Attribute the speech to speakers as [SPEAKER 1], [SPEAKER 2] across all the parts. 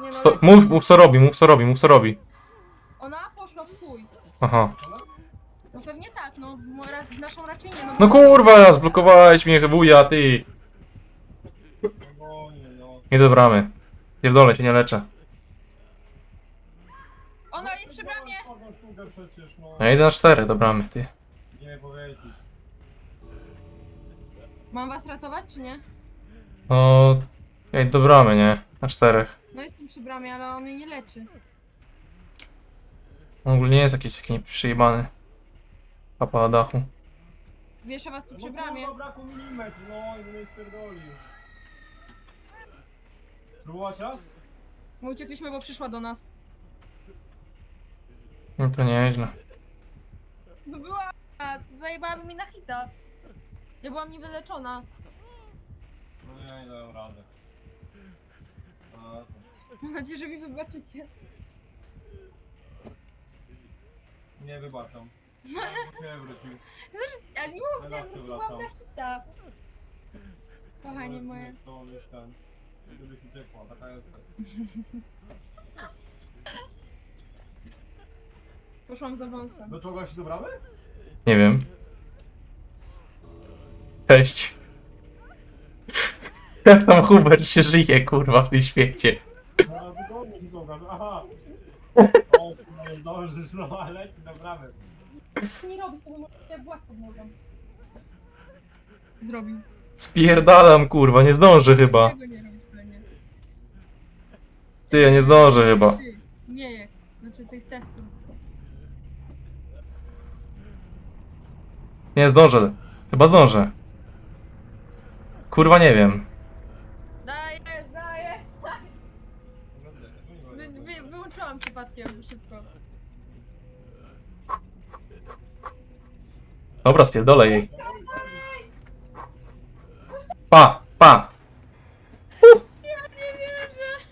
[SPEAKER 1] Nie no,
[SPEAKER 2] Sto mów, mów co robi, mów co robi, mów co robi.
[SPEAKER 1] Ona poszła w chuj.
[SPEAKER 2] Aha.
[SPEAKER 1] No pewnie tak, no w, mo- ra- w naszą raczej nie, no
[SPEAKER 2] No kurwa, zblokowałeś mnie, wuja, ty.
[SPEAKER 3] Nie
[SPEAKER 2] do bramy. Pierdolę się, nie leczę.
[SPEAKER 1] Ona jest przy bramie!
[SPEAKER 3] Kogo sztukę przecież, no.
[SPEAKER 2] Ja idę na cztery do bramy, ty.
[SPEAKER 3] Nie powiedzieć.
[SPEAKER 1] Mam was ratować, czy nie?
[SPEAKER 2] No... Ja idę do bramy, nie? Na czterech.
[SPEAKER 1] No jestem przy bramie, ale on mnie nie leczy.
[SPEAKER 2] On ogólnie nie jest jakiś taki przyjebany. Papa na dachu.
[SPEAKER 1] Wieszę was tu przy
[SPEAKER 3] No
[SPEAKER 1] bramie.
[SPEAKER 3] kurwa, braku milimetr, no i mnie spierdolił. Próbować raz?
[SPEAKER 1] My uciekliśmy, bo przyszła do nas.
[SPEAKER 2] No to nieźle.
[SPEAKER 1] No była... Zajebałaby mi na hita. Ja byłam niewyleczona.
[SPEAKER 3] No nie, nie dałem rady. A,
[SPEAKER 1] Mam nadzieję, że mi wybaczycie.
[SPEAKER 3] nie wybaczam. Nie wrócił.
[SPEAKER 1] Ale nie mów,
[SPEAKER 3] Ja
[SPEAKER 1] gdzie wróciłam na
[SPEAKER 3] wracam.
[SPEAKER 1] hita. Kochanie moje.
[SPEAKER 3] To już ten. Gdybyś uciekła, taka jest.
[SPEAKER 1] Poszłam za wąsem.
[SPEAKER 3] Do czego się dobramy?
[SPEAKER 2] Nie wiem. Cześć. Jak tam Hubert się żyje, kurwa, w tym świecie?
[SPEAKER 3] No, dogasz. Aha. O, nie zdążysz, no ale ci dobramy.
[SPEAKER 1] Nie robisz sobie może włas pod nogą. Zrobił.
[SPEAKER 2] Spierdalam, kurwa, nie zdążę chyba.
[SPEAKER 1] Tego nie robić pewnie.
[SPEAKER 2] Ty, ja nie zdążę chyba.
[SPEAKER 1] Ty, nie. Znaczy tych testów.
[SPEAKER 2] Nie zdążę. Chyba zdążę. Kurwa, nie wiem.
[SPEAKER 1] Przypadkiem za szybko.
[SPEAKER 2] Dobra, spierdolę jej. Pa, pa.
[SPEAKER 1] Ja nie wierzę.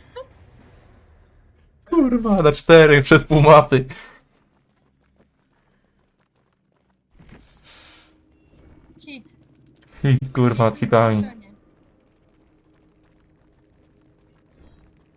[SPEAKER 2] Kurwa, na cztery przez pół mapy.
[SPEAKER 1] Hit.
[SPEAKER 2] I kurwa, hitami.